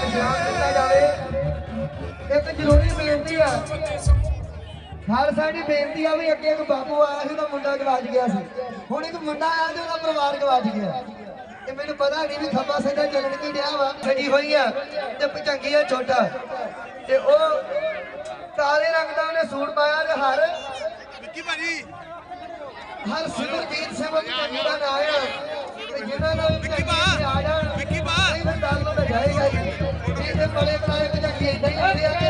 ਵਿਸ਼ਰਾਮ ਦਿੱਤਾ ਜਾਵੇ। ਇੱਕ ਜ਼ਰੂਰੀ ਬੇਨਤੀ ਆ। ਖਾਲਸਾ ਜੀ ਬੇਨਤੀ ਆ ਵੀ ਅੱਗੇ ਇੱਕ ਬਾਪੂ ਆਇਆ ਸੀ ਉਹਦਾ ਮੁੰਡਾ ਗਵਾਚ ਗਿਆ ਸੀ। ਹੁਣ ਇੱਕ ਮੁੰਡਾ ਆਇਆ ਤੇ ਉਹਦਾ ਪਰਿਵਾਰ ਗਵਾਚ ਗਿਆ। ਤੇ ਮੈਨੂੰ ਪਤਾ ਨਹੀਂ ਵੀ ਖੱਬਾ ਸੱਜਾ ਚੱਲਣ ਕੀ ਡਿਆ ਵਾ। ਖੜੀ ਹੋਈ ਆ ਤੇ ਪਚੰਗੀ ਆ ਛੋਟਾ। ਤੇ ਉਹ ਕਾਲੇ ਰੰਗ ਦਾ ਉਹਨੇ ਸੂਟ ਪਾਇਆ ਤੇ ਹਰ ਵਿੱਕੀ ਭਾਜੀ। ਹਰ ਸਿਮਰਜੀਤ ਸਿੰਘ ਚੰਗੀ ਦਾ ਨਾਂ ਆ ਤੇ ਜਿਨ੍ਹਾਂ ਨਾਲ ਵਿੱਕੀ ਜਾਣ ਵਿੱਕੀ ਦਲ ਨੂੰ ਤਾਂ ਜਾਏਗਾ ਇਹਦੇ ਬੜੇ ਬੜੇ ਪਚੰਗੀ ਇਦਾਂ ਹੀ ਹੁੰਦੇ ਆ ਕਿ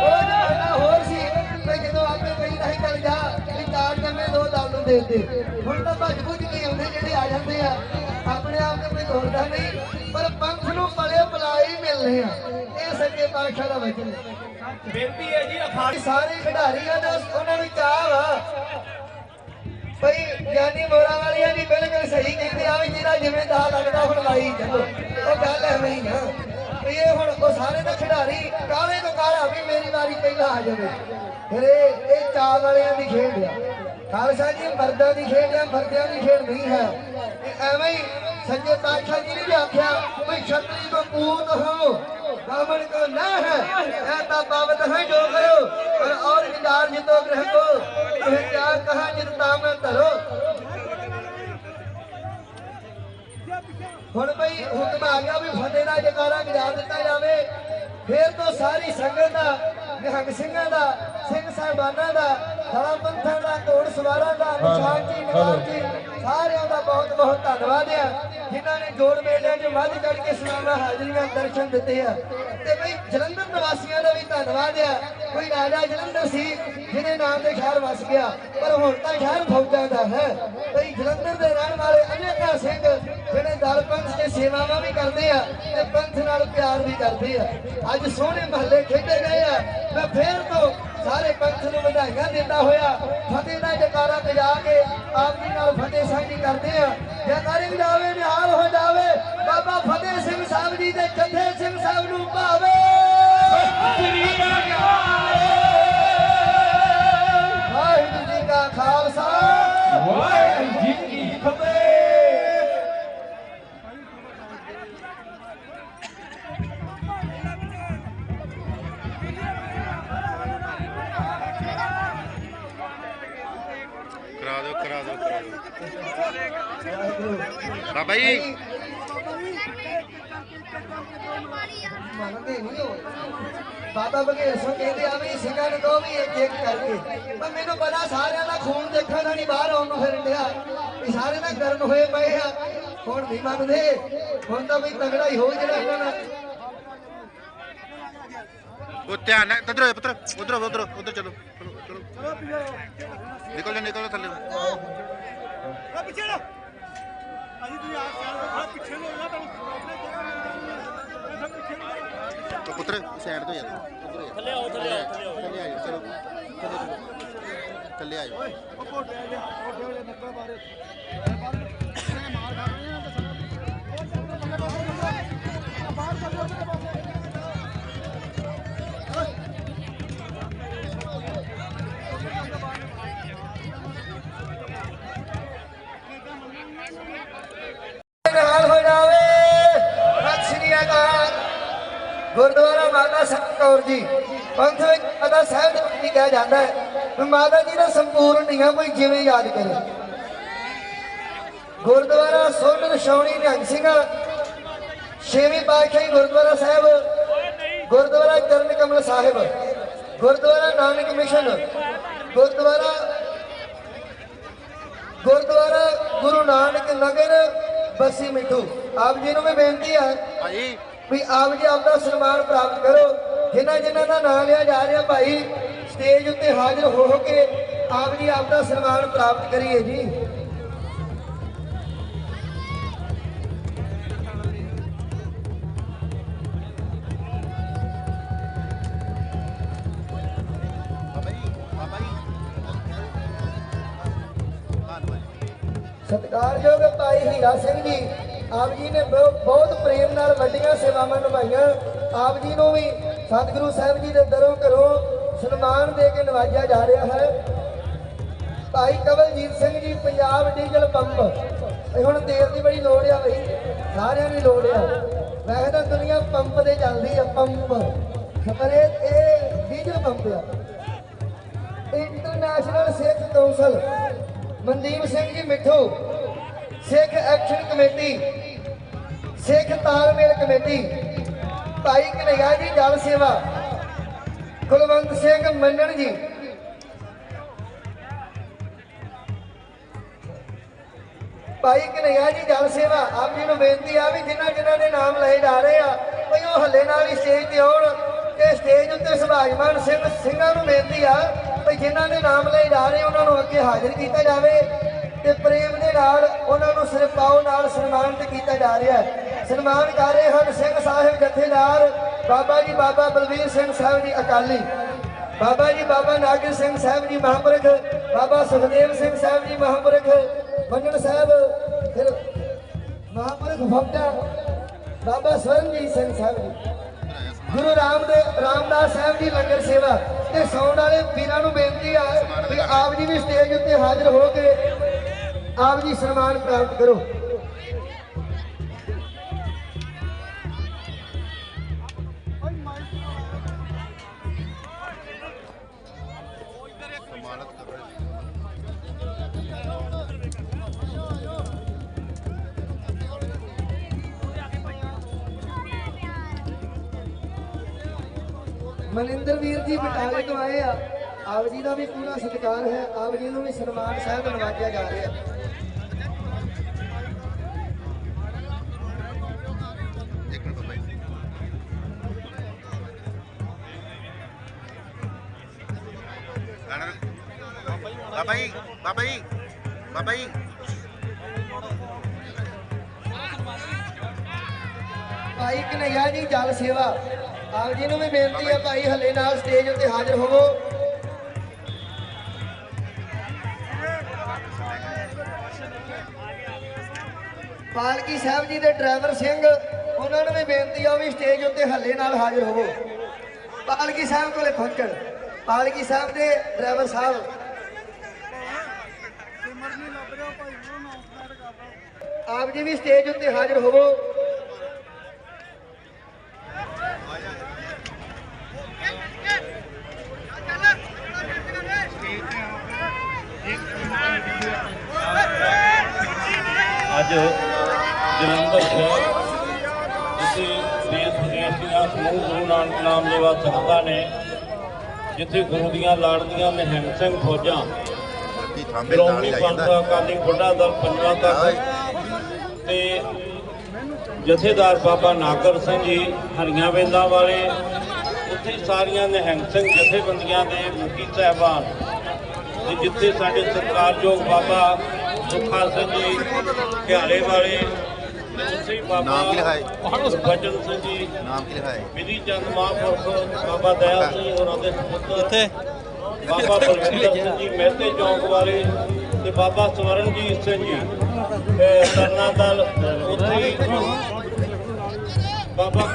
ਉਹ ਜਿਹੜਾ ਹੋਰ ਸੀ ਤੇ ਜਦੋਂ ਆਪੇ ਕਹੀ ਨਹੀਂ ਚੱਲ ਜਾ ਵੀ ਚਾਰ ਜੰਮੇ ਦੋ ਦਲ ਨੂੰ ਦੇ ਦੇ ਹੁਣ ਤਾਂ ਭੱਜ ਭੁੱਜ ਕੇ ਆਉਂਦੇ ਜਿਹੜੇ ਆ ਜਾਂਦੇ ਆ ਆਪਣੇ ਆਪ ਤੇ ਕੋਈ ਦੋੜਦਾ ਨਹੀਂ ਪਰ ਪੰਥ ਨੂੰ ਪਲੇ ਪਲਾਈ ਮਿਲਨੇ ਆ। ਇਹ ਸੱਚੇ ਪਾਤਸ਼ਾਹ ਦਾ ਵਚਨ ਬੇਨਤੀ ਹੈ ਜੀ ਅਖਾੜੀ ਸਾਰੇ ਖਿਡਾਰੀ ਆ ਨਾ ਉਹਨਾਂ ਨੂੰ ਚਾਹ ਵਾ। ਭਈ ਗਿਆਨੀ ਮੋਰਾ ਵਾਲੀਆਂ ਦੀ ਬਿਲਕੁਲ ਸਹੀ ਕਹਿੰਦੇ ਆ ਵੀ ਜਿਹੜਾ ਜਿਵੇਂ ਦਾ ਲੱਗਦਾ ਹੁਣ ਲਾਈ ਚੱਲੋ। ਉਹ ਗੱਲ ਐਵੇਂ ਹੀ ਆ। ਸਾਰੇ ਦਾ ਖਿਡਾਰੀ ਕਾਲੇ ਤੋਂ ਕਾਲਾ ਵੀ ਮੇਰੀ ਵਾਰੀ ਪਹਿਲਾਂ ਆ ਜਾਵੇ। ਫਿਰ ਇਹ ਇਹ ਚਾਹ ਵਾਲਿਆਂ ਦੀ ਖੇਡ ਆ। ਖਾਲਸਾ ਜੀ, ਮਰਦਾਂ ਦੀ ਖੇਡ ਆ, ਮਰਦਿਆਂ ਦੀ ਖੇਡ ਨਹੀਂ ਹੈ। ਇਹ ਐਵੇਂ ਹੀ ਸੰਜੇ ਪਾਤਸ਼ਾਹ ਜੀ ਨੇ ਵੀ ਆਖਿਆ ਵੀ ਛਤਰੀ ਕੋ ਪੂਤ ਹੋ ਬਾਵਣ ਕੋ ਨਾ ਹੈ। ਇਹ ਤਾਂ ਬਾਬਤ ਹੈ ਜੋ ਕਰੋ ਪਰ ਔਰ ਵਿਚਾਰ ਜਿਤੋ ਗ੍ਰਹ ਕੋ ਤੁਹ ਕਿਆ ਕਹਾ ਜਿਤ ਤਾਮ ਧਰੋ। ਹੁਣ ਭਈ ਹੁਕਮ ਆ ਗਿਆ ਵੀ ਫਤਿਹ ਦਾ ਜਕਾਰਾ ਗਿਰਾ ਦਿੱਤਾ ਜਾਵੇ ਸੰਗਤ ਦਾ ਨਿਹੰਗ ਸਿੰਘਾਂ ਦਾ ਸਿੰਘ ਸਾਹਿਬਾਨਾਂ ਦਾ ਦਲਾ ਪੰਥਾਂ ਦਾ ਘੋੜ ਸਵਾਰਾਂ ਦਾ ਨਿਸ਼ਾਨ ਜੀ ਨਵਾਬ ਜੀ ਸਾਰਿਆਂ ਦਾ ਬਹੁਤ ਬਹੁਤ ਧੰਨਵਾਦ ਆ। ਜਿਨ੍ਹਾਂ ਨੇ ਜੋੜ ਮੇਲਿਆਂ 'ਚ ਵੱਧ ਚੜ ਕੇ ਸਲਾਮਾਂ ਹਾਜ਼ਰੀਆਂ ਦਰਸ਼ਨ ਦਿੱਤੇ ਆ। ਤੇ ਭਈ ਜਲੰਧਰ ਨਿਵਾਸੀਆਂ ਦਾ ਵੀ ਧੰਨਵਾਦ ਆ। ਕੋਈ ਰਾਜਾ ਜਲੰਧਰ ਸੀ, ਜਿਹਦੇ ਨਾਮ ਤੇ ਸ਼ਹਿਰ ਵਸ ਗਿਆ, ਪਰ ਹੁਣ ਤਾਂ ਸ਼ਹਿਰ ਫੌਜਾਂ ਦਾ ਹੈ। ਭਈ ਜਲੰਧਰ ਦੇ ਰਹਿਣ ਵਾਲੇ ਅਨੇਕਾਂ ਸਿੰਘ, ਜਿਹੜੇ ਦਲ ਪੰਥ ਦੇ ਸੇਵਾਵਾਂ ਵੀ ਕਰਦੇ ਆ ਤੇ ਪੰਥ ਨਾਲ ਪਿਆਰ ਵੀ ਕਰਦੇ ਆ। ਅੱਜ ਸੋਹਣੇ ਮਹੱਲੇ ਖੇਡੇ ਗਏ ਆ। ਮੈਂ ਫੇਰ ਤੋਂ ਸਾਰੇ ਪੰਥ ਨੂੰ ਵਧਾਈਆਂ ਦਿੰਦਾ ਹੋਇਆ, ਫਤਿਹ ਦਾ ਜਕਾਰਾ ਵਜਾ ਕੇ ਆਪ ਜੀ ਨਾਲ ਫਤਿਹ ਸਾਂਝੀ ਕਰਦੇ ਆ। ਜੈਕਾਰੇ ਵੀ ਜਾਵੇ, ਨਿਹਾਲ ਹੋ ਜਾਵੇ ਬਾਬਾ ਫਤਿਹ ਸਿੰਘ ਸਾਹਿਬ ਜੀ ਦੇ ਜੱਥੇ ਸਿੰਘ ਸਾਹਿਬ ਨੂੰ ਭਾਵੇ। ਵਾਹਿਗੁਰੂ ਜੀ ਕਾ ਖਾਲਸਾ। ਵਾਹਿਗੁਰੂ ਕਰਾ ਦਿਓ ਕਰਾ ਦਿਓ। ਬਾਬਾ ਜੀ। ਮੰਨਦੇ ਨਹੀਂ ਹੋ ਬਾਬਾ ਬਘੇਲ ਸਿੰਘ ਕਹਿੰਦੇ ਆ ਵੀ ਸਿੰਘਾਂ ਨੂੰ ਕਹੋ ਵੀ ਇੱਕ ਇੱਕ ਕਰਕੇ। ਪਰ ਮੈਨੂੰ ਪਤਾ ਸਾਰਿਆਂ ਦਾ ਖੂਨ ਦੇਖਣ ਦਾ ਨਹੀਂ, ਬਾਹਰ ਆਉਣ ਨੂੰ ਫਿਰਨ ਡਿਆ। ਵੀ ਸਾਰੇ ਨਾ ਗਰਮ ਹੋਏ ਪਏ ਆ। ਹੁਣ ਨਹੀਂ ਮੰਨਦੇ। ਹੁਣ ਤਾਂ ਵੀ ਤਗੜਾ ਹੀ ਹੋ ਜਿਹੜਾ ਇਹਨਾਂ ਨਾਲ ਉਹ ਧਿਆਨ ਨਾਲ ਤਦਰ ਹੋਏ ਪੁੱਤਰ ਉਧਰ ਉਧਰ ਉਧਰ ਚਲੋ ਚਲੋ ਚਲੋ ਨਿਕਲ ਜਾ ਨਿਕਲ ਜਾ ਥੱਲੇ ਆ ਪਿੱਛੇ ਨਾ ਅਜੀ ਤੁਸੀਂ ਆ ਆ ਪਿੱਛੇ ਨੂੰ ਨਾ ਤੁਹਾਨੂੰ ਪਿੱਛੇ ਨੂੰ ਤੋ ਪੁੱਤਰ ਸਾਈਡ ਤੋਂ ਜਾ ਥੱਲੇ ਆਓ ਥੱਲੇ ਆਓ ਥੱਲੇ ਆਓ ਚਲੋ ਥੱਲੇ ਚਲੋ ਥੱਲੇ ਆਓ ਉਹ ਕੋਟੇ ਦੇ ਕੋਟੇ ਦੇ ਨੱਕਾ ਬਾਰੇ ਪੰਥ ਵਿੱਚ ਮਾਤਾ ਸਾਹਿਬ ਵੀ ਕਿਹਾ ਜਾਂਦਾ ਹੈ। ਮਾਤਾ ਜੀ ਦਾ ਸੰਪੂਰਨ ਨਿਯਮ ਕੋਈ ਜਿਵੇਂ ਯਾਦ ਕਰੇ। ਗੁਰਦੁਆਰਾ ਸੋਨਰ ਸ਼ੌਣੀ ਨਿਹੰਗ ਸਿੰਘਾਂ ਛੇਵੀਂ ਪਾਤਸ਼ਾਹੀ ਗੁਰਦੁਆਰਾ ਸਾਹਿਬ ਗੁਰਦੁਆਰਾ ਚਰਨ ਕਮਲ ਸਾਹਿਬ ਗੁਰਦੁਆਰਾ ਨਾਨਕ ਮਿਸ਼ਨ ਗੁਰਦੁਆਰਾ ਗੁਰਦੁਆਰਾ ਗੁਰੂ ਨਾਨਕ ਨਗਰ ਬਸੀ ਮਿੱਠੂ। ਆਪ ਜੀ ਨੂੰ ਵੀ ਬੇਨਤੀ ਹੈ ਭਾਈ ਵੀ ਆਪ ਜੀ ਆਪਦਾ ਸਨਮਾਨ ਪ੍ਰਾਪਤ ਕਰੋ। ਜਿਨ੍ਹਾਂ ਜਿਨ੍ਹਾਂ ਦਾ ਨਾਮ ਲਿਆ ਜਾ ਰਿਹਾ ਭਾਈ ਸਟੇਜ ਉੱਤੇ ਹਾਜ਼ਰ ਹੋ ਕੇ ਆਪ ਜੀ ਆਪ ਦਾ ਸਨਮਾਨ ਪ੍ਰਾਪਤ ਕਰੀਏ ਜੀ। ਸਤਿਕਾਰਯੋਗ ਭਾਈ ਹੀਰਾ ਸਿੰਘ ਜੀ, ਆਪ ਜੀ ਨੇ ਬਹੁਤ ਪ੍ਰੇਮ ਨਾਲ ਵੱਡੀਆਂ ਸੇਵਾਵਾਂ ਨਿਭਾਈਆਂ। ਆਪ ਜੀ ਨੂੰ ਵੀ ਸਤਿਗੁਰੂ ਸਾਹਿਬ ਜੀ ਦੇ ਦਰੋਂ ਘਰੋਂ ਸਨਮਾਨ ਦੇ ਕੇ ਨਵਾਜਿਆ ਜਾ ਰਿਹਾ ਹੈ। ਭਾਈ ਕਵਲਜੀਤ ਸਿੰਘ ਜੀ, ਪੰਜਾਬ ਡੀਜ਼ਲ ਪੰਪ। ਇਹ ਹੁਣ ਤੇਲ ਦੀ ਬੜੀ ਲੋੜ ਆ ਬਈ, ਸਾਰਿਆਂ ਦੀ ਲੋੜ ਆ। ਵੈਸੇ ਤਾਂ ਦੁਨੀਆ ਪੰਪ ਤੇ ਚੱਲਦੀ ਆ, ਪੰਪ। ਖਬਰ ਇਹ ਇਹ ਡੀਜ਼ਲ ਪੰਪ ਆ। ਇੰਟਰਨੈਸ਼ਨਲ ਸਿੱਖ ਕੌਂਸਲ, ਮਨਦੀਪ ਸਿੰਘ ਜੀ ਮਿੱਠੂ, ਸਿੱਖ ਐਕਸ਼ਨ ਕਮੇਟੀ, ਸਿੱਖ ਤਾਲਮੇਲ ਕਮੇਟੀ ਭਾਈ ਕਨਈਆ ਜੀ, ਜਲ ਸੇਵਾ। ਕੁਲਵੰਤ ਸਿੰਘ ਮੰਨਣ ਜੀ। ਭਾਈ ਕਨਈਆ ਜੀ, ਜਲ ਸੇਵਾ, ਆਪ ਜੀ ਨੂੰ ਬੇਨਤੀ ਆ ਵੀ ਜਿਨ੍ਹਾਂ ਜਿਨ੍ਹਾਂ ਦੇ ਨਾਮ ਲਏ ਜਾ ਰਹੇ ਆ, ਭਈ ਉਹ ਹੱਲੇ ਨਾਲ ਹੀ ਸਟੇਜ ਤੇ ਆਉਣ ਤੇ ਸਟੇਜ ਉੱਤੇ ਸੁਭਾਜਮਾਨ ਸਿੰਘ ਸਿੰਘਾਂ ਨੂੰ ਬੇਨਤੀ ਆ ਭਈ ਜਿਨ੍ਹਾਂ ਦੇ ਨਾਮ ਲਏ ਜਾ ਰਹੇ, ਉਹਨਾਂ ਨੂੰ ਅੱਗੇ ਹਾਜ਼ਰ ਕੀਤਾ ਜਾਵੇ ਤੇ ਪ੍ਰੇਮ ਦੇ ਨਾਲ ਉਹਨਾਂ ਨੂੰ ਸਿਰਪਾਓ ਨਾਲ ਸਨਮਾਨਿਤ ਕੀਤਾ ਜਾ ਰਿਹਾ ਹੈ। ਸਨਮਾਨ ਕਰ ਰਹੇ ਹਨ ਸਿੰਘ ਸਾਹਿਬ ਜਥੇਦਾਰ, ਬਾਬਾ ਜੀ ਬਾਬਾ ਬਲਵੀਰ ਸਿੰਘ ਸਾਹਿਬ ਜੀ ਅਕਾਲੀ, ਬਾਬਾ ਜੀ ਬਾਬਾ ਨਾਗਰ ਸਿੰਘ ਸਾਹਿਬ ਜੀ ਮਹਾਂਪੁਰਖ, ਬਾਬਾ ਸੁਖਦੇਵ ਸਿੰਘ ਸਾਹਿਬ ਜੀ ਮਹਾਂਪੁਰਖ ਮੰਗਣ ਸਾਹਿਬ, ਫਿਰ ਮਹਾਂਪੁਰਖ ਫੱਟਾ ਬਾਬਾ ਸਵਰਨਜੀਤ ਸਿੰਘ ਸਾਹਿਬ ਜੀ, ਗੁਰੂ ਰਾਮਦੇਵ ਰਾਮਦਾਸ ਸਾਹਿਬ ਦੀ ਲੰਗਰ ਸੇਵਾ ਤੇ ਸੌਣ ਵਾਲੇ ਵੀਰਾਂ ਨੂੰ ਬੇਨਤੀ ਆ ਵੀ ਆਪ ਜੀ ਵੀ ਸਟੇਜ ਉੱਤੇ ਹਾਜ਼ਰ ਹੋ ਕੇ ਆਪ ਜੀ ਸਨਮਾਨ ਪ੍ਰਾਪਤ ਕਰੋ। ਮਨਿੰਦਰ ਵੀਰ ਜੀ ਬਟਾਲੇ ਤੋਂ ਆਏ ਆ। ਆਪ ਜੀ ਦਾ ਵੀ ਪੂਰਾ ਸਤਿਕਾਰ ਹੈ। ਆਪ ਜੀ ਨੂੰ ਵੀ ਸਨਮਾਨ ਸਾਹਿਬ ਨਵਾਜਿਆ ਜਾ ਰਿਹਾ ਹੈ। ਇੱਕ ਮਿੰਟ ਬਾਬਾ ਜੀ ਬਾਬਾ ਜੀ ਬਾਬਾ ਜੀ ਬਾਬਾ ਜੀ। ਭਾਈ ਕਨਈਆ ਜੀ ਜਲ ਸੇਵਾ। ਆਪ ਜੀ ਨੂੰ ਵੀ ਬੇਨਤੀ ਆ ਭਾਈ ਹੱਲੇ ਨਾਲ ਸਟੇਜ ਉੱਤੇ ਹਾਜ਼ਰ ਹੋਵੋ। ਪਾਲਕੀ ਸਾਹਿਬ ਜੀ ਦੇ ਡਰਾਈਵਰ ਸਿੰਘ, ਉਹਨਾਂ ਨੂੰ ਵੀ ਬੇਨਤੀ ਆ ਵੀ ਸਟੇਜ ਉੱਤੇ ਹੱਲੇ ਨਾਲ ਹਾਜ਼ਰ ਹੋਵੋ। ਪਾਲਕੀ ਸਾਹਿਬ ਕੋਲੇ ਪਹੁੰਚਣ। ਪਾਲਕੀ ਸਾਹਿਬ ਦੇ ਡਰਾਈਵਰ ਸਾਹਿਬ। ਆਪ ਜੀ ਵੀ ਸਟੇਜ ਉੱਤੇ ਹਾਜ਼ਰ ਹੋਵੋ। ਅੱਜ ਜਲੰਧਰ ਸ਼ਹਿਰ ਜਿੱਥੇ ਦੇਸ਼ ਵਿਦੇਸ਼ ਦੀਆਂ ਸਮੂਹ ਗੁਰੂ ਨਾਨਕ ਨਾਮ ਲੈਵਾ ਸੰਗਤਾਂ ਨੇ ਜਿੱਥੇ ਗੁਰੂ ਦੀਆਂ ਲਾੜਦੀਆਂ ਨਿਹੰਗ ਸਿੰਘ ਫੌਜਾਂ ਸ਼੍ਰੋਮਣੀ ਪੰਥ ਅਕਾਲੀ ਬੁੱਢਾ ਦਲ ਪੰਜਵਾਂ ਤੱਕ ਤੇ ਜਥੇਦਾਰ ਬਾਬਾ ਨਾਗਰ ਸਿੰਘ ਜੀ ਹਰੀਆਂ ਵੇਲਾਂ ਵਾਲੇ ਉੱਥੇ ਸਾਰੀਆਂ ਨਿਹੰਗ ਸਿੰਘ ਜਥੇਬੰਦੀਆਂ ਦੇ ਮੁਖੀ ਸਾਹਿਬਾਨ ਤੇ ਜਿੱਥੇ ਸਾਡੇ ਸਤਿਕਾਰਯੋਗ ਬਾਬਾ ਸੁਖਾ ਸਿੰਘ ਜੀ ਘਿਆਲੇ ਵਾਲੇ ਬਾਬਾ ਨਾਮ ਕੀ ਲਿਖਾਏ? ਗੁਰਬਚਨ ਸਿੰਘ ਜੀ। ਨਾਮ ਕੀ ਲਿਖਿਆ ਹੈ ਵਿਧੀ ਚੰਦ ਮਹਾਂਪੁਰਖ ਬਾਬਾ ਦਇਆ ਸਿੰਘ ਹੋਰਾਂ ਦੇ ਸੁਪੁੱਤਰ। ਇੱਥੇ ਬਾਬਾ ਬਲਵਿੰਦਰ ਸਿੰਘ ਜੀ ਮਹਿਤੇ ਚੌਂਕ ਵਾਲੇ ਤੇ ਬਾਬਾ ਸਵਰਨਜੀਤ ਸਿੰਘ ਜੀ। ਤੇ ਤਰਨਾ ਦਲ ਉੱਥੇ ਬਾਬਾ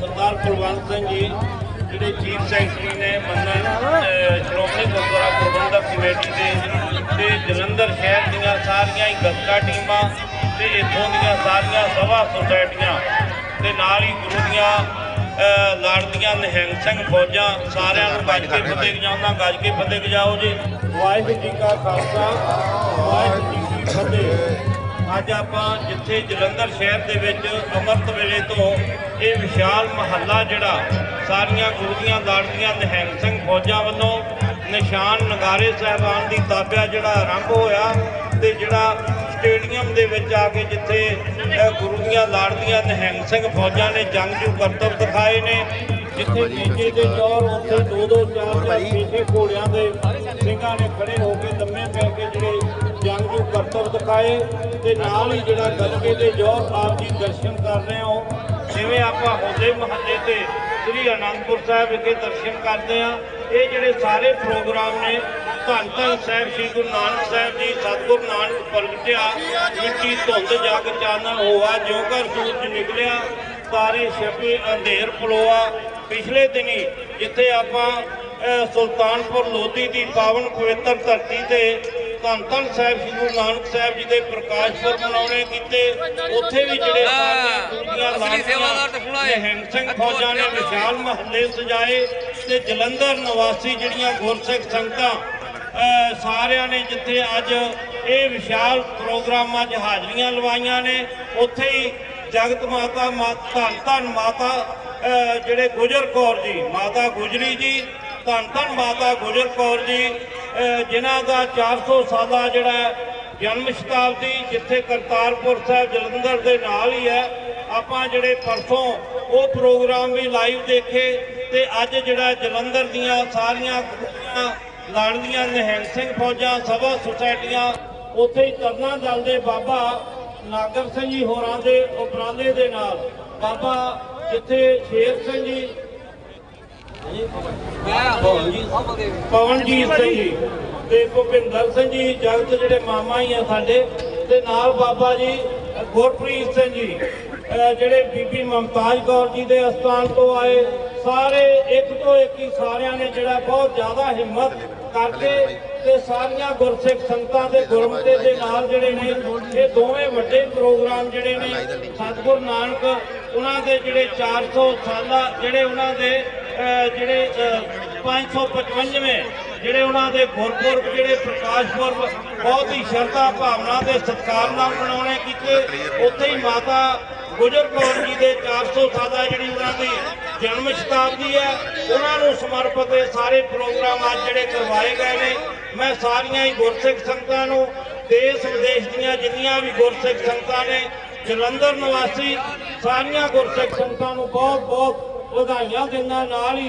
ਸਰਦਾਰ ਕੁਲਵੰਤ ਸਿੰਘ ਜੀ ਜਿਹੜੇ ਚੀਫ ਸੈਕਟਰੀ ਨੇ ਮੰਨਣ ਗੱਤਕਾ ਟੀਮਾਂ ਤੇ ਇੱਥੋਂ ਦੀਆਂ ਸਾਰੀਆਂ ਸਭਾ ਸੁਸਾਇਟੀਆਂ ਤੇ ਨਾਲ ਹੀ ਗੁਰੂ ਦੀਆਂ ਲਾੜਦੀਆਂ ਨਿਹੰਗ ਸਿੰਘ ਫੌਜਾਂ ਸਾਰਿਆਂ ਨੂੰ ਗੱਜ ਕੇ ਫਤਿਹ ਗਜਾਉਂਦਾ ਗੱਜ ਕੇ ਫਤਿਹ ਗਜਾਓ ਜੀ। ਵਾਹਿਗੁਰੂ ਜੀ ਕਾ ਖਾਲਸਾ ਵਾਹਿਗੁਰੂ ਜੀ ਕੀ ਫਤਿਹ। ਅੱਜ ਆਪਾਂ ਜਿੱਥੇ ਜਲੰਧਰ ਸ਼ਹਿਰ ਦੇ ਵਿੱਚ ਅੰਮ੍ਰਿਤ ਵੇਲੇ ਤੋਂ ਇਹ ਵਿਸ਼ਾਲ ਮਹੱਲਾ ਜਿਹੜਾ ਸਾਰੀਆਂ ਗੁਰੂ ਦੀਆਂ ਲਾੜਦੀਆਂ ਨਿਹੰਗ ਸਿੰਘ ਫੌਜਾਂ ਵੱਲੋਂ ਨਿਸ਼ਾਨ ਨਗਾਰੇ ਸਾਹਿਬਾਨ ਦੀ ਤਾਬਿਆ ਜਿਹੜਾ ਆਰੰਭ ਹੋਇਆ ਤੇ ਜਿਹੜਾ ਸਟੇਡੀਅਮ ਦੇ ਵਿੱਚ ਆ ਕੇ ਜਿੱਥੇ ਗੁਰੂ ਦੀਆਂ ਲਾੜਦੀਆਂ ਨਿਹੰਗ ਸਿੰਘ ਫੌਜਾਂ ਨੇ ਜੰਗਜੂ ਕਰਤੱਵ ਦਿਖਾਏ ਨੇ ਜਿੱਥੇ ਨੀਚੇ ਦੇ ਚੌਰ ਉੱਥੇ ਦੋ ਦੋ ਚਾਰ ਚਾਰ ਪੀਛੇ ਘੋੜਿਆਂ ਦੇ ਸਿੰਘਾਂ ਨੇ ਖੜੇ ਹੋ ਕੇ ਲੰਮੇ ਪੈ ਕੇ ਜਿਹੜੇ ਜੰਗਜੂ ਕਰਤੱਵ ਦਿਖਾਏ ਤੇ ਨਾਲ ਹੀ ਜਿਹੜਾ ਗੱਜਕੇ ਦੇ ਜੋਰ ਆਪ ਜੀ ਦਰਸ਼ਨ ਕਰ ਰਹੇ ਹੋ ਜਿਵੇਂ ਆਪਾਂ ਹੋਲੇ ਮਹੱਲੇ ਤੇ ਸ੍ਰੀ ਅਨੰਦਪੁਰ ਸਾਹਿਬ ਵਿਖੇ ਦਰਸ਼ਨ ਕਰਦੇ ਆ ਇਹ ਜਿਹੜੇ ਸਾਰੇ ਪ੍ਰੋਗਰਾਮ ਨੇ ਧੰਨ ਧੰਨ ਸਾਹਿਬ ਸ੍ਰੀ ਗੁਰੂ ਨਾਨਕ ਸਾਹਿਬ ਜੀ ਸਤਿਗੁਰੂ ਨਾਨਕ ਪ੍ਰਗਟਿਆ ਮਿੱਟੀ ਧੁੰਦ ਜਗ ਚਾਨਣ ਹੋਆ ਜਿਉ ਘਰ ਸੂਰਜ ਨਿਕਲਿਆ ਤਾਰੇ ਛਪੇ ਅੰਧੇਰ ਪਲੋਆ ਪਿਛਲੇ ਦਿਨੀ ਜਿੱਥੇ ਆਪਾਂ ਸੁਲਤਾਨਪੁਰ ਲੋਧੀ ਦੀ ਪਾਵਨ ਪਵਿੱਤਰ ਧਰਤੀ ਤੇ ਧੰਨ ਧੰਨ ਸਾਹਿਬ ਸ੍ਰੀ ਗੁਰੂ ਨਾਨਕ ਸਾਹਿਬ ਜੀ ਦੇ ਪ੍ਰਕਾਸ਼ ਪੁਰਬ ਮਨਾਉਣੇ ਕੀਤੇ ਉੱਥੇ ਵੀ ਜਿਹੜੇ ਅਸਲੀ ਸੇਵਾਦਾਰ ਤੇ ਖੁੱਲ੍ਹਾ ਹੈ। ਨਿਹੰਗ ਸਿੰਘ ਫੌਜਾਂ ਨੇ ਵਿਸ਼ਾਲ ਮਹੱਲੇ ਸਜਾਏ ਤੇ ਜਲੰਧਰ ਨਿਵਾਸੀ ਜਿਹੜੀਆਂ ਗੁਰਸਿੱਖ ਸੰਗਤਾਂ ਸਾਰਿਆਂ ਨੇ ਜਿੱਥੇ ਅੱਜ ਇਹ ਵਿਸ਼ਾਲ ਪ੍ਰੋਗਰਾਮਾਂ 'ਚ ਹਾਜ਼ਰੀਆਂ ਲਵਾਈਆਂ ਨੇ, ਉੱਥੇ ਹੀ ਜਗਤ ਮਾਤਾ, ਮਾ- ਧੰਨ ਧੰਨ ਮਾਤਾ ਜਿਹੜੇ ਗੁਜਰ ਕੌਰ ਜੀ, ਮਾਤਾ ਗੁਜਰੀ ਜੀ, ਧੰਨ ਧੰਨ ਮਾਤਾ ਗੁਜਰ ਕੌਰ ਜੀ ਜਿਨ੍ਹਾਂ ਦਾ 400 ਸਾਲਾ ਜਿਹੜਾ ਜਨਮ ਸ਼ਤਾਬਦੀ ਜਿੱਥੇ ਕਰਤਾਰਪੁਰ ਸਾਹਿਬ ਜਲੰਧਰ ਦੇ ਨਾਲ ਹੀ ਹੈ, ਆਪਾਂ ਜਿਹੜੇ ਪਰਸੋਂ ਉਹ ਪ੍ਰੋਗਰਾਮ ਵੀ ਲਾਈਵ ਦੇਖੇ ਤੇ ਅੱਜ ਜਿਹੜਾ ਜਲੰਧਰ ਦੀਆਂ ਸਾਰੀਆਂ ਕੁੜੀਆਂ ਨਿਹੰਗ ਸਿੰਘ ਫੌਜਾਂ, ਸਭਾ ਸੁਸਾਇਟੀਆਂ, ਉੱਥੇ ਹੀ ਤਰਨਾ ਦਲ ਦੇ ਬਾਬਾ ਨਾਗਰ ਸਿੰਘ ਜੀ ਹੋਰਾਂ ਦੇ ਉਪਰਾਲੇ ਦੇ ਨਾਲ। ਬਾਬਾ ਜਿੱਥੇ ਸ਼ੇਰ ਸਿੰਘ ਜੀ, ਪਵਨਜੀਤ ਸਿੰਘ ਜੀ ਤੇ ਭੁਪਿੰਦਰ ਸਿੰਘ ਜੀ ਜਗਤ ਜਿਹੜੇ ਮਾਮਾ ਹੀ ਆ ਸਾਡੇ, ਤੇ ਨਾਲ ਬਾਬਾ ਜੀ ਗੁਰਪ੍ਰੀਤ ਸਿੰਘ ਜੀ। ਜਿਹੜੇ ਬੀਬੀ ਮਮਤਾਜ ਕੌਰ ਜੀ ਦੇ ਅਸਥਾਨ ਤੋਂ ਆਏ, ਸਾਰੇ ਇੱਕ ਤੋਂ ਇੱਕ ਹੀ ਸਾਰਿਆਂ ਨੇ ਜਿਹੜਾ ਬਹੁਤ ਜ਼ਿਆਦਾ ਹਿੰਮਤ ਕਰਕੇ ਤੇ ਸਾਰੀਆਂ ਗੁਰਸਿੱਖ ਸੰਗਤਾਂ ਦੇ ਗੁਰਮਤੇ ਦੇ ਨਾਲ ਜਿਹੜੇ ਨੇ, ਇਹ ਦੋਵੇਂ ਵੱਡੇ ਪ੍ਰੋਗਰਾਮ ਜਿਹੜੇ ਨੇ, ਸਤਿਗੁਰੂ ਨਾਨਕ, ਉਹਨਾਂ ਦੇ ਜਿਹੜੇ 400 ਸਾਲਾ ਜਿਹੜੇ ਉਹਨਾਂ ਦੇ ਅਹ ਜਿਹੜੇ ਅਹ 555ਵੇਂ ਜਿਹੜੇ ਉਹਨਾਂ ਦੇ ਗੁਰਪੁਰਬ, ਜਿਹੜੇ ਪ੍ਰਕਾਸ਼ ਪੁਰਬ, ਬਹੁਤ ਹੀ ਸ਼ਰਧਾ ਭਾਵਨਾ ਤੇ ਸਤਿਕਾਰ ਨਾਲ ਮਨਾਉਣੇ ਕੀਤੇ। ਉੱਥੇ ਹੀ ਮਾਤਾ ਗੁਜਰ ਕੌਰ ਜੀ ਦੇ 400 ਸਾਲਾ ਜਿਹੜੀ ਉਹਨਾਂ ਦੀ ਜਨਮ ਸ਼ਤਾਬਦੀ ਹੈ, ਉਹਨਾਂ ਨੂੰ ਸਮਰਪਿਤ ਇਹ ਸਾਰੇ ਪ੍ਰੋਗਰਾਮ ਅੱਜ ਜਿਹੜੇ ਕਰਵਾਏ ਗਏ ਨੇ। ਮੈਂ ਸਾਰੀਆਂ ਹੀ ਗੁਰਸਿੱਖ ਸੰਗਤਾਂ ਨੂੰ, ਦੇਸ਼ ਵਿਦੇਸ਼ ਦੀਆਂ ਜਿੰਨੀਆਂ ਵੀ ਗੁਰਸਿੱਖ ਸੰਗਤਾਂ ਨੇ, ਜਲੰਧਰ ਨਿਵਾਸੀ, ਸਾਰੀਆਂ ਗੁਰਸਿੱਖ ਸੰਗਤਾਂ ਨੂੰ ਬਹੁਤ ਬਹੁਤ ਵਧਾਈਆਂ ਦਿੰਦਾ, ਨਾਲ ਹੀ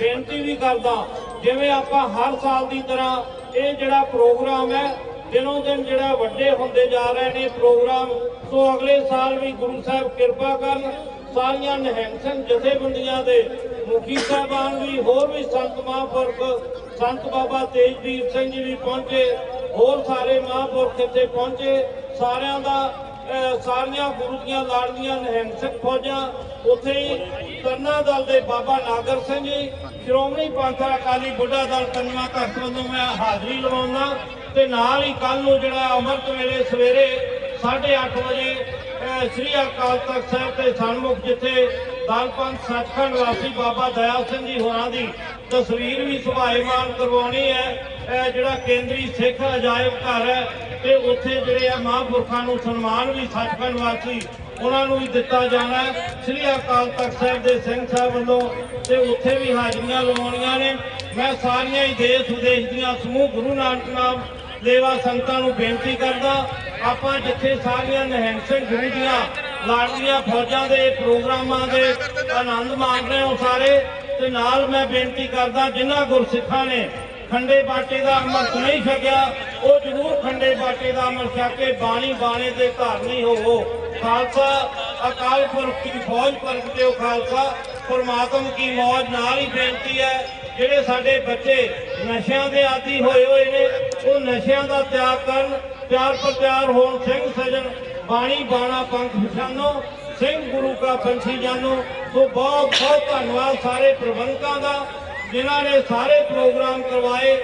ਬੇਨਤੀ ਵੀ ਕਰਦਾ, ਜਿਵੇਂ ਆਪਾਂ ਹਰ ਸਾਲ ਦੀ ਤਰ੍ਹਾਂ ਇਹ ਜਿਹੜਾ ਪ੍ਰੋਗਰਾਮ ਹੈ ਦਿਨੋਂ ਦਿਨ ਜਿਹੜਾ ਵੱਡੇ ਹੁੰਦੇ ਜਾ ਰਹੇ ਨੇ ਪ੍ਰੋਗਰਾਮ, ਸੋ ਅਗਲੇ ਸਾਲ ਵੀ ਗੁਰੂ ਸਾਹਿਬ ਕਿਰਪਾ ਕਰਨ, ਸਾਰੀਆਂ ਨਿਹੰਗ ਸਿੰਘ ਜਥੇਬੰਦੀਆਂ ਦੇ ਮੁਖੀ ਸਾਹਿਬਾਨ ਵੀ, ਹੋਰ ਵੀ ਸੰਤ ਮਹਾਂਪੁਰਖ, ਸੰਤ ਬਾਬਾ ਤੇਜਵੀਰ ਸਿੰਘ ਜੀ ਵੀ ਪਹੁੰਚੇ, ਹੋਰ ਸਾਰੇ ਮਹਾਂਪੁਰਖ ਇੱਥੇ ਪਹੁੰਚੇ, ਸਾਰਿਆਂ ਦਾ ਸਾਰੀਆਂ ਗੁਰੂ ਦੀਆਂ ਲਾੜੀਆਂ ਨਿਹੰਗ ਸਿੰਘ ਫੌਜਾਂ, ਉੱਥੇ ਹੀ ਕਰਨਾ ਦਲ ਦੇ ਬਾਬਾ ਨਾਗਰ ਸਿੰਘ ਜੀ, ਸ਼੍ਰੋਮਣੀ ਪੰਥ ਅਕਾਲੀ ਬੁੱਢਾ ਦਲ ਕੰਨਵਾ ਤਖਤ ਵੱਲੋਂ ਮੈਂ ਹਾਜ਼ਰੀ ਲਵਾਉਣਾ ਤੇ ਨਾਲ ਹੀ ਕੱਲ ਨੂੰ ਜਿਹੜਾ ਅੰਮ੍ਰਿਤ ਵੇਲੇ ਸਵੇਰੇ 8:30 ਵਜੇ ਸ੍ਰੀ ਅਕਾਲ ਤਖਤ ਸਾਹਿਬ ਤੇ ਸਨਮੁਖ ਜਿੱਥੇ ਦਲਪੰਥ ਸੱਚਖੰਡ ਵਾਸੀ ਬਾਬਾ ਦਇਆ ਸਿੰਘ ਜੀ ਹੋਰਾਂ ਦੀ ਤਸਵੀਰ ਵੀ ਸੁਭਾਏਮਾਨ ਕਰਵਾਉਣੀ ਹੈ ਜਿਹੜਾ ਕੇਂਦਰੀ ਸਿੱਖ ਅਜਾਇਬ ਘਰ ਹੈ ਤੇ ਉੱਥੇ ਜਿਹੜੇ ਆ ਮਹਾਂਪੁਰਖਾਂ ਨੂੰ ਸਨਮਾਨ ਵੀ ਸੱਚਖੰਡ ਵਾਸੀ ਉਹਨਾਂ ਨੂੰ ਵੀ ਦਿੱਤਾ ਜਾਣਾ ਸ੍ਰੀ ਅਕਾਲ ਤਖਤ ਸਾਹਿਬ ਦੇ ਸਿੰਘ ਸਾਹਿਬ ਵੱਲੋਂ ਤੇ ਉੱਥੇ ਵੀ ਹਾਜ਼ਰੀਆਂ ਲਵਾਉਣੀਆਂ ਨੇ। ਮੈਂ ਸਾਰੀਆਂ ਹੀ ਦੇਸ਼ ਵਿਦੇਸ਼ ਦੀਆਂ ਸਮੂਹ ਗੁਰੂ ਨਾਨਕ ਨਾਮ ਲੇਵਾ ਸੰਗਤਾਂ ਨੂੰ ਬੇਨਤੀ ਕਰਦਾ, ਆਪਾਂ ਜਿੱਥੇ ਸਾਰੀਆਂ ਨਿਹੰਗ ਸਿੰਘ ਗੁਰੂ ਦੀਆਂ ਲਾਡਲੀਆਂ ਫੌਜਾਂ ਦੇ ਪ੍ਰੋਗਰਾਮਾਂ ਦੇ ਆਨੰਦ ਮਾਣ ਰਹੇ ਹੋ ਸਾਰੇ, ਤੇ ਨਾਲ ਮੈਂ ਬੇਨਤੀ ਕਰਦਾ, ਜਿਨ੍ਹਾਂ ਗੁਰਸਿੱਖਾਂ ਨੇ ਖੰਡੇ ਬਾਟੇ ਦਾ ਅੰਮ੍ਰਿਤ ਨਹੀਂ ਛਕਿਆ, ਉਹ ਜ਼ਰੂਰ ਖੰਡੇ ਬਾਟੇ ਦਾ ਅੰਮ੍ਰਿਤ ਛਕ ਕੇ ਬਾਣੀ ਬਾਣੇ ਦੇ ਘਰ ਨਹੀਂ ਹੋਵੋ। ਖਾਲਸਾ ਅਕਾਲ ਪੁਰਖ ਦੀ ਫੌਜ ਪ੍ਰਗਟਿਓ ਖਾਲਸਾ, ਪਰਮਾਤਮ ਕੀ ਮੌਜ ਨਾਲ ਹੀ ਬੇਨਤੀ ਹੈ, ਜਿਹੜੇ ਸਾਡੇ ਬੱਚੇ ਨਸ਼ਿਆਂ ਦੇ ਆਦੀ ਹੋਏ ਹੋਏ ਨੇ, ਉਹ ਨਸ਼ਿਆਂ ਦਾ ਤਿਆਗ ਕਰਨ ਪਿਆਰ ਪ੍ਰਚਾਰ ਹੋਣ, ਸਿੰਘ ਸਜਣ, ਬਾਣੀ ਬਾਣਾ ਪੰਖ ਪਛਾਨੋ ਸਿੰਘ ਗੁਰੂ ਕਾ ਪੰਛੀ ਜਾਨੋ। ਸੋ ਬਹੁਤ ਬਹੁਤ ਧੰਨਵਾਦ ਸਾਰੇ ਪ੍ਰਬੰਧਕਾਂ ਦਾ, ਜਿਨ੍ਹਾਂ ਨੇ ਸਾਰੇ ਪ੍ਰੋਗਰਾਮ ਕਰਵਾਏ।